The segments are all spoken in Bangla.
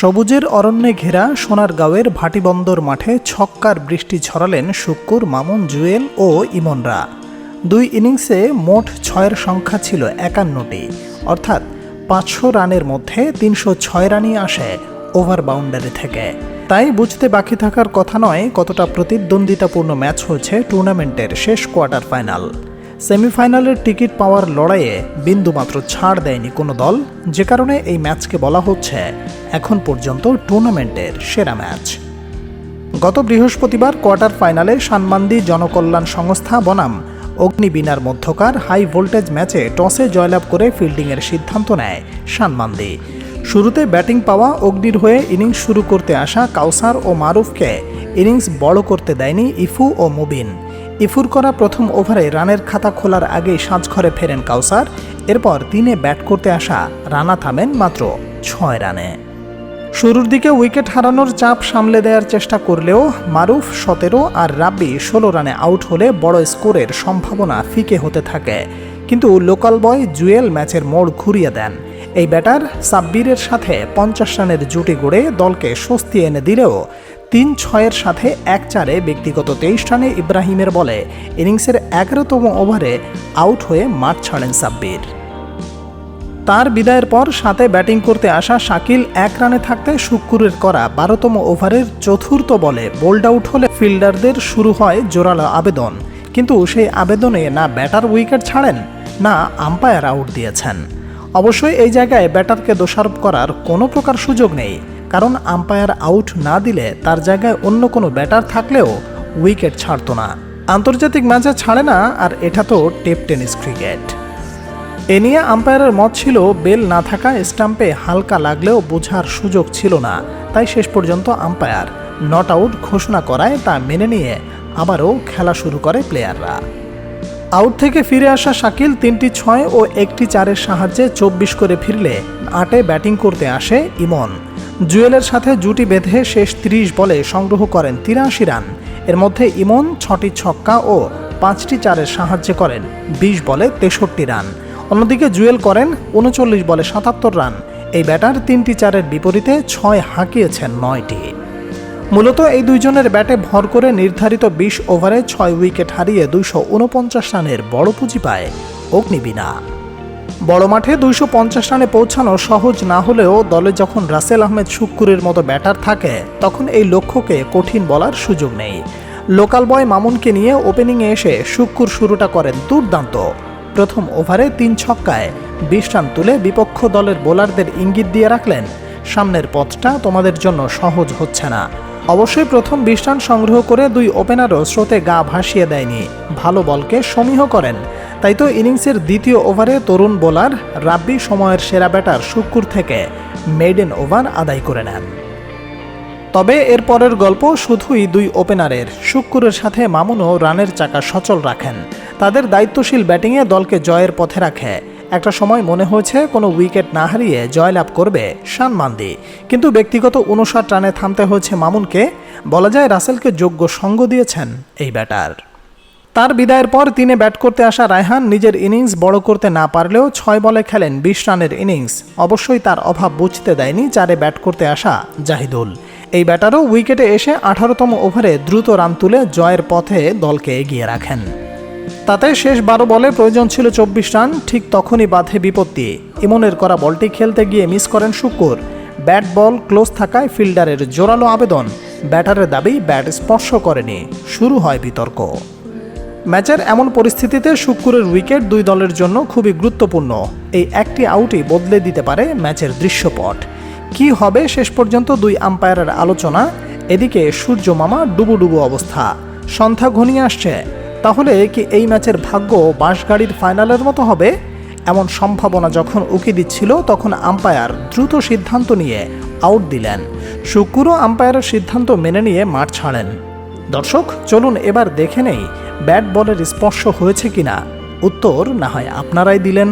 সবুজের অরণ্যে ঘেরা সোনারগাঁওয়ের ভাটিবন্দর মাঠে ছক্কার বৃষ্টি ছড়ালেন শুক্কুর মামুন জুয়েল ও ইমনরা। দুই ইনিংসে মোট ছয়ের সংখ্যা ছিল একান্নটি, অর্থাৎ পাঁচশো রানের মধ্যে তিনশো ছয় রানই আসে ওভার বাউন্ডারি থেকে। তাই বুঝতে বাকি থাকার কথা নয় কতটা প্রতিদ্বন্দ্বিতাপূর্ণ ম্যাচ হয়েছে টুর্নামেন্টের শেষ কোয়ার্টার ফাইনাল। সেমিফাইনালের টিকিট পাওয়ার লড়াইয়ে বিন্দুমাত্র ছাড় দেয়নি কোনো দল, যে কারণে এই ম্যাচকে বলা হচ্ছে এখন পর্যন্ত টুর্নামেন্টের সেরা ম্যাচ। গত বৃহস্পতিবার কোয়ার্টার ফাইনালে সানমান্দি জনকল্যাণ সংস্থা বনাম অগ্নিবীণার মধ্যকার হাই ভোল্টেজ ম্যাচে টসে জয়লাভ করে ফিল্ডিংয়ের সিদ্ধান্ত নেয় সানমান্দি। শুরুতে ব্যাটিং পাওয়া অগ্নির হয়ে ইনিংস শুরু করতে আসা কাউসার ও মারুফকে ইনিংস বড় করতে দেয়নি ইফু ও মুবিন। ইফুর করা প্রথম ওভারে রানের খাতা খোলার আগেই সাজঘরে ফেরেন কাউসার। এরপর তিনে ব্যাট করতে আসা রানা থামেন মাত্র ছয় রানে। শুরুর দিকে উইকেট হারানোর চাপ সামলে দেওয়ার চেষ্টা করলেও মারুফ সতেরো আর রাব্বি ষোলো রানে আউট হলে বড় স্কোরের সম্ভাবনা ফিকে হতে থাকে। কিন্তু লোকাল বয় জুয়েল ম্যাচের মোড় ঘুরিয়ে দেন। এই ব্যাটার সাব্বিরের সাথে পঞ্চাশ রানের জুটি গড়ে দলকে স্বস্তি এনে দিলেও তিন ছয়ের সাথে এক চারে ব্যক্তিগত তেইশ রানে ইব্রাহিমের বলে ইনিংসের এগারোতম ওভারে আউট হয়ে মাঠ ছাড়েন সাব্বির। তার বিদায়ের পর সাথে ব্যাটিং করতে আসা শাকিল এক রানে থাকতে শুক্কুরের করা বারোতম ওভারের চতুর্থ বলে বোল্ড আউট হলে ফিল্ডারদের শুরু হয় জোরালো আবেদন। কিন্তু সেই আবেদনে না ব্যাটার উইকেট ছাড়েন, না আম্পায়ার আউট দিয়েছেন। অবশ্যই এই জায়গায় ব্যাটারকে দোষারোপ করার কোনো প্রকার সুযোগ নেই। কারণ আম্পায়ার আউট না দিলে তার জায়গায় অন্য কোনো ব্যাটার থাকলেও উইকেট ছাড়তো না। আন্তর্জাতিক ম্যাচে ছাড়ে না, আর এটা তো টেপ টেনিস ক্রিকেট এ নিয়ে আম্পায়ারের মত ছিল বেল না থাকা স্টাম্পে হালকা লাগলেও বোঝার সুযোগ ছিল না। তাই শেষ পর্যন্ত আম্পায়ার নট আউট ঘোষণা করায় তা মেনে নিয়ে আবারও খেলা শুরু করে প্লেয়াররা আউট থেকে ফিরে আসা শাকিল তিনটি ছয় ও একটি চারের সাহায্যে চব্বিশ করে ফিরলে আটে ব্যাটিং করতে আসে ইমন। জুয়েলের সাথে জুটি বেঁধে শেষ তিরিশ বলে সংগ্রহ করেন তিরাশি রান। এর মধ্যে ইমন ছটি ছক্কা ও পাঁচটি চারের সাহায্যে করেন, বিশ বলে তেষট্টি রান। অন্যদিকে জুয়েল করেন উনচল্লিশ বলে সাতাত্তর রান। এই ব্যাটার তিনটি চারের বিপরীতে ছয় হাঁকিয়েছেন নয়টি। মূলত এই দুইজনের ব্যাটে ভর করে নির্ধারিত বিশ ওভারে ছয় উইকেট হারিয়ে দুইশো উনপঞ্চাশ রানের বড় পুঁজি পায় অগ্নিবীণা। বড় মাঠে দুইশো পঞ্চাশ রানে পৌঁছানো সহজ না হলেও দলে যখন রাসেল আহমেদ শুক্কুরের মতো ব্যাটার থাকে, তখন এই লক্ষ্যকে কঠিন বলার সুযোগ নেই। লোকাল বয় মামুনকে নিয়ে ওপেনিংয়ে এসে শুক্কুর শুরুটা করেন দুর্দান্ত। প্রথম ওভারে তিন ছক্কায় বিশ রান তুলে বিপক্ষ দলের বোলারদের ইঙ্গিত দিয়ে রাখলেন, সামনের পথটা তোমাদের জন্য সহজ হচ্ছে না। অবশ্যই প্রথম বিশ রান সংগ্রহ করে দুই ওপেনারও স্রোতে গা ভাসিয়ে দেয়নি। ভালো বলকে সমীহ করেন তাই তো ইনিংসের দ্বিতীয় ওভারে তরুণ বোলার রাব্বি সময়ের সেরা ব্যাটার শুক্কুর থেকে মেডেন ওভার আদায় করে নেন। তবে এর পরের গল্প শুধুই দুই ওপেনারের। শুক্কুরের সাথে মামুনও রানের চাকা সচল রাখেন। তাদের দায়িত্বশীল ব্যাটিংয়ে দলকে জয়ের পথে রাখে। একটা সময় মনে হয়েছে কোনো উইকেট না হারিয়ে জয়লাভ করবে শান মান্দি। কিন্তু ব্যক্তিগত উনষাট রানে থামতে হয়েছে মামুনকে। বলা যায় রাসেলকে যোগ্য সঙ্গ দিয়েছেন এই ব্যাটার। তার বিদায়ের পর তিনে ব্যাট করতে আসা রায়হান নিজের ইনিংস বড় করতে না পারলেও ছয় বলে খেলেন বিশ রানের ইনিংস। অবশ্যই তার অভাব বুঝতে দেয়নি চারে ব্যাট করতে আসা জাহিদুল। এই ব্যাটারও উইকেটে এসে আঠারোতম ওভারে দ্রুত রান তুলে জয়ের পথে দলকে এগিয়ে রাখেন। তাতে শেষ বারো বলে প্রয়োজন ছিল চব্বিশ রান, ঠিক তখনই বাধে বিপত্তি। ইমনের করা বলটি খেলতে গিয়ে মিস করেন শুক্কুর। ব্যাট বল ক্লোজ থাকায় ফিল্ডারের জোরালো আবেদন। ব্যাটারের দাবি ব্যাট স্পর্শ করেনি। শুরু হয় বিতর্ক। ম্যাচের এমন পরিস্থিতিতে শুক্কুরের উইকেট দুই দলের জন্য খুবই গুরুত্বপূর্ণ। এই একটি আউটই বদলে দিতে পারে ম্যাচের দৃশ্যপট। কি হবে শেষ পর্যন্ত দুই আম্পায়ারের আলোচনা? এদিকে সূর্য মামা ডুবু ডুবু অবস্থা। সন্ধ্যা ঘনিয়ে আসছে। তাহলে কি এই ম্যাচের ভাগ্য বাঁশগাড়ির ফাইনালের মতো হবে? এমন সম্ভাবনা যখন উকি দিচ্ছিল, তখন আম্পায়ার দ্রুত সিদ্ধান্ত নিয়ে আউট দিলেন। শুক্রও আম্পায়ারের সিদ্ধান্ত মেনে নিয়ে মাঠ ছাড়েন। দর্শক, চলুন এবার দেখে নেই ব্যাট বলের স্পর্শ হয়েছে কিনা উত্তর না হয় আপনারাই দিলেন।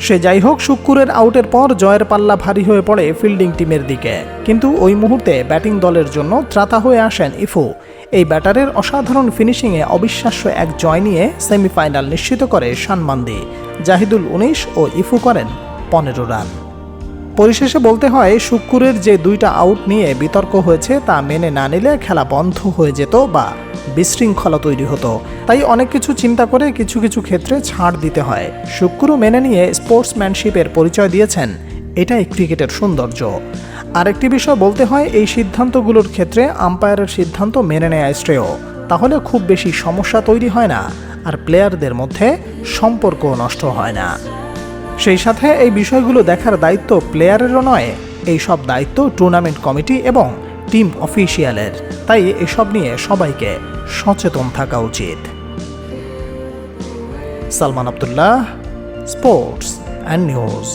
সে যাই হোক, শুক্কুরের আউটের পর জয়ের পাল্লা ভারী হয়ে পড়ে ফিল্ডিং টিমের দিকে। কিন্তু ওই মুহূর্তে ব্যাটিং দলের জন্য ত্রাতা হয়ে আসেন ইফু। এই ব্যাটারের অসাধারণ ফিনিশিংয়ে অবিশ্বাস্য এক জয় নিয়ে সেমিফাইনাল নিশ্চিত করে শানমান্দি জাহিদুল উনিশ ও ইফু করেন পনেরো রান। পরিশেষে বলতে হয়, শুক্কুরের যে দুইটা আউট নিয়ে বিতর্ক হয়েছে তা মেনে না নিলে খেলা বন্ধ হয়ে যেত বা বিশৃঙ্খলা তৈরি হতো। তাই অনেক কিছু চিন্তা করে কিছু কিছু ক্ষেত্রে ছাড় দিতে হয়। শুক্কুরও মেনে নিয়ে স্পোর্টসম্যানশিপের পরিচয় দিয়েছেন এটাই ক্রিকেটের সৌন্দর্য। আরেকটি বিষয় বলতে হয়, এই সিদ্ধান্তগুলোর ক্ষেত্রে আম্পায়ারের সিদ্ধান্ত মেনে নেয় শ্রেয়। তাহলে খুব বেশি সমস্যা তৈরি হয় না, আর প্লেয়ারদের মধ্যে সম্পর্ক নষ্ট হয় না। সেই সাথে এই বিষয়গুলো দেখার দায়িত্ব প্লেয়ারেরও নয়, এই সব দায়িত্ব টুর্নামেন্ট কমিটি এবং টিম অফিসিয়ালের তাই এসব নিয়ে সবাইকে সচেতন থাকা উচিত। Salman Abdullah sports and news